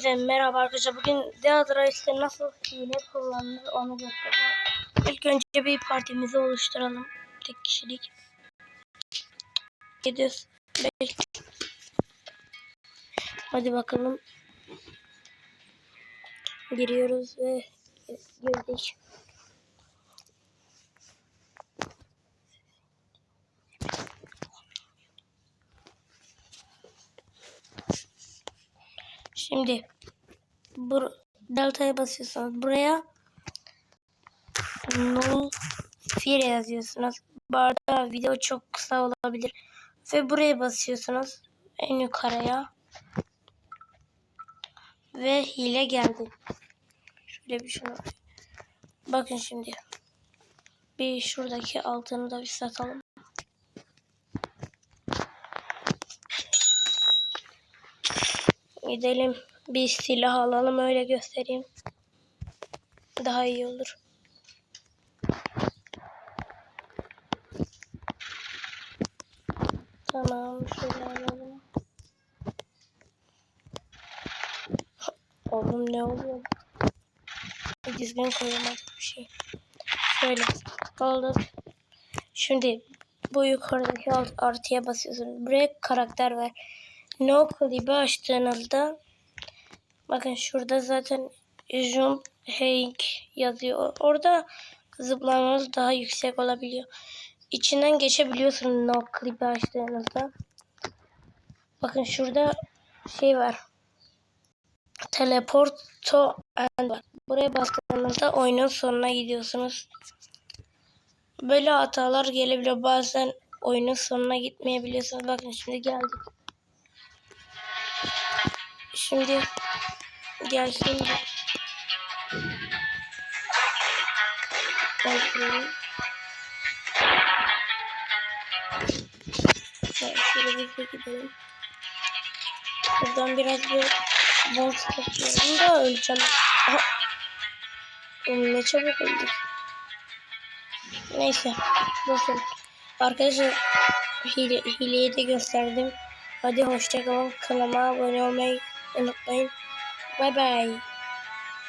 Hepinize merhaba arkadaşlar. Bugün Deadra işte nasıl hile kullanılır onu göstereceğim. İlk önce bir partimizi oluşturalım. Tek kişilik. 705 Hadi bakalım. Giriyoruz ve girdik. Şimdi bur delta'ya basıyorsunuz. Buraya no fear yazıyorsunuz. Bu video çok kısa olabilir. Ve buraya basıyorsunuz. En yukarıya. Ve hile geldi. Şöyle bir şunu. Bakın şimdi. Bir şuradaki altını da bir satalım. Gidelim bir silah alalım öyle göstereyim. Daha iyi olur. Tamam şöyle alalım. Oğlum ne oluyor? Düzgün koyamadım bir şey. Şöyle aldık. Şimdi bu yukarıdaki alt artıya basıyorsunuz. Buraya karakter ver. No clip'i açtığınızda bakın şurada zaten jump hank yazıyor. Orada zıplamanız daha yüksek olabiliyor. İçinden geçebiliyorsunuz no clip'i açtığınızda. Bakın şurada şey var. Teleport to end var. Buraya bastığınızda oyunun sonuna gidiyorsunuz. Böyle hatalar gelebiliyor. Bazen oyunun sonuna gitmeyebiliyorsunuz. Bakın şimdi geldik. Şimdi gel şimdi. Gel şuraya. Gel şöyle de gidelim. Buradan biraz bir bol toplayalım da öleceğim. Ne çabuk öldük. Neyse. Bakın. Arkadaşlar hile, hileyi de gösterdim. Hadi hoşçakalın. Kanalıma abone olmayı unutmayın. Bay bay.